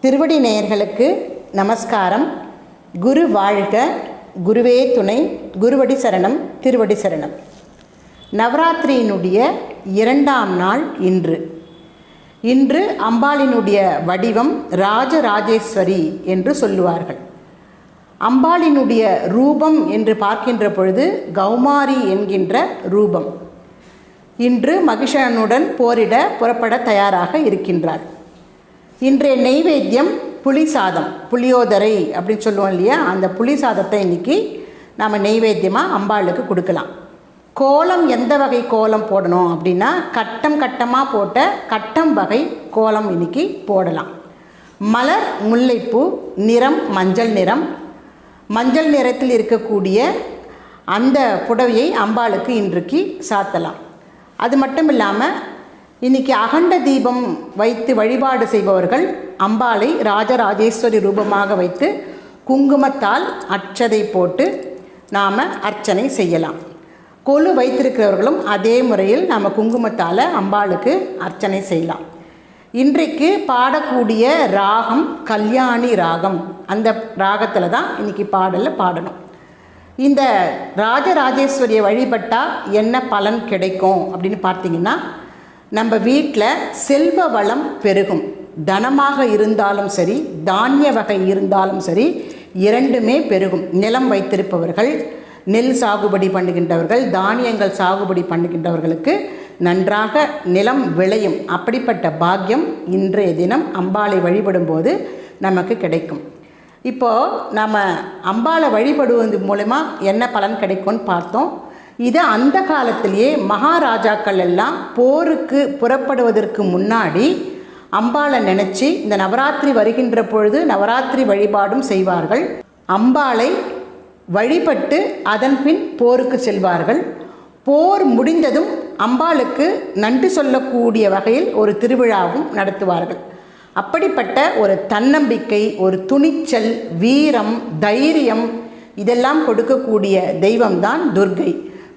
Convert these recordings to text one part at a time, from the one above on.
திருவடி நேயர்களுக்கு நமஸ்காரம். குரு வாழ்க குருவே துணை குருவடி சரணம் திருவடி சரணம். நவராத்திரியினுடைய இரண்டாம் நாள் இன்று. இன்று அம்பாளினுடைய வடிவம் ராஜராஜேஸ்வரி என்று சொல்லுவார்கள். அம்பாளினுடைய ரூபம் என்று பார்க்கின்ற பொழுது கௌமாரி என்கின்ற ரூபம். இன்று மகிஷனுடன் போரிட புறப்பட தயாராக இருக்கின்றார். இன்றைய நெய்வேத்தியம் புளி சாதம் புளியோதரை அப்படின்னு சொல்லுவோம் இல்லையா? அந்த புளி சாதத்தை இன்னைக்கு நாம் நெய்வேத்தியமாக அம்பாளுக்கு கொடுக்கலாம். கோலம் எந்த வகை கோலம் போடணும் அப்படின்னா கட்டம் கட்டமாக போட்ட கட்டம் வகை கோலம் இன்னைக்கு போடலாம். மலர் முல்லைப்பூ நிறம் மஞ்சள் நிறம். மஞ்சள் நிறத்தில் இருக்கக்கூடிய அந்த புடவையை அம்பாளுக்கு இன்றைக்கு சாத்தலாம். அது மட்டும் இல்லாமல் இன்னைக்கு அகண்ட தீபம் வைத்து வழிபாடு செய்பவர்கள் அம்பாளை ராஜராஜேஸ்வரி ரூபமாக வைத்து குங்குமத்தால் அச்சதை போட்டு நாம் அர்ச்சனை செய்யலாம். கொலு வைத்திருக்கிறவர்களும் அதே முறையில் நாம் குங்குமத்தால் அம்பாளுக்கு அர்ச்சனை செய்யலாம். இன்றைக்கு பாடக்கூடிய ராகம் கல்யாணி ராகம். அந்த ராகத்தில் தான் இன்றைக்கி பாடலில் பாடணும். இந்த ராஜராஜேஸ்வரியை வழிபட்டால் என்ன பலன் கிடைக்கும் அப்படின்னு பார்த்தீங்கன்னா நம்ம வீட்டில் செல்வ வளம் பெருகும். தனமாக இருந்தாலும் சரி தானிய வகை இருந்தாலும் சரி இரண்டுமே பெருகும். நிலம் வைத்திருப்பவர்கள் நெல் சாகுபடி பண்ணுகின்றவர்கள் தானியங்கள் சாகுபடி பண்ணுகின்றவர்களுக்கு நன்றாக நிலம் விளையும். அப்படிப்பட்ட பாக்கியம் இன்றைய தினம் அம்பாளை வழிபடும்போது நமக்கு கிடைக்கும். இப்போது நம்ம அம்பாளை வழிபடுவது மூலமா என்ன பலன் கிடைக்கும்னு பார்த்தோம். இது அந்த காலத்திலேயே மகாராஜாக்கள் எல்லாம் போருக்கு புறப்படுவதற்கு முன்னாடி அம்பாளை நினச்சி இந்த நவராத்திரி வருகின்ற பொழுது நவராத்திரி வழிபாடும் செய்வார்கள். அம்பாளை வழிபட்டு அதன் பின் போருக்கு செல்வார்கள். போர் முடிந்ததும் அம்பாளுக்கு நன்றி சொல்லக்கூடிய வகையில் ஒரு திருவிழாவும் நடத்துவார்கள். அப்படிப்பட்ட ஒரு தன்னம்பிக்கை ஒரு துணிச்சல் வீரம் தைரியம் இதெல்லாம் கொடுக்கக்கூடிய தெய்வம்தான் துர்கை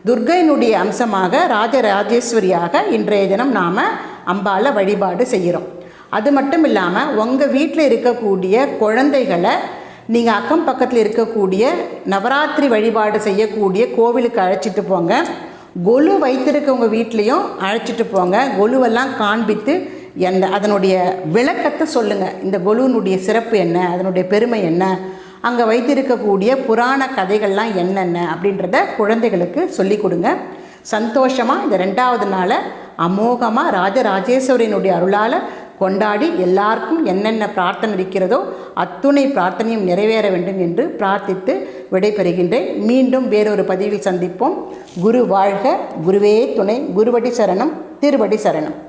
துர்கையினுடைய அம்சமாக ராஜராஜேஸ்வரியாக இன்றைய தினம் நாம் அம்பாளை வழிபாடு செய்கிறோம். அது மட்டும் இல்லாமல் உங்கள் வீட்டில் இருக்கக்கூடிய குழந்தைகளை நீங்கள் அக்கம் பக்கத்தில் இருக்கக்கூடிய நவராத்திரி வழிபாடு செய்யக்கூடிய கோவிலுக்கு அழைச்சிட்டு போங்க. கொலு வைத்திருக்கவங்க வீட்லேயும் அழைச்சிட்டு போங்க. கொலுவெல்லாம் காண்பித்து எந்த அதனுடைய விளக்கத்தை சொல்லுங்கள் இந்த கொலுவினுடைய சிறப்பு என்ன? அதனுடைய பெருமை என்ன? அங்கே வைத்திருக்கக்கூடிய புராண கதைகள்லாம் என்னென்ன? அப்படின்றத குழந்தைகளுக்கு சொல்லி கொடுங்க. சந்தோஷமாக இந்த ரெண்டாவது நாளை அமோகமாக ராஜராஜேஸ்வரியனுடைய அருளால் கொண்டாடி எல்லாருக்கும் என்னென்ன பிரார்த்தனை இருக்கிறதோ அத்துணை பிரார்த்தனையும் நிறைவேற வேண்டும் என்று பிரார்த்தித்து விடைபெறுகின்றேன். மீண்டும் வேறொரு பதிவில் சந்திப்போம். குரு வாழ்க. குருவே துணை. குருவடி சரணம். திருவடி சரணம்.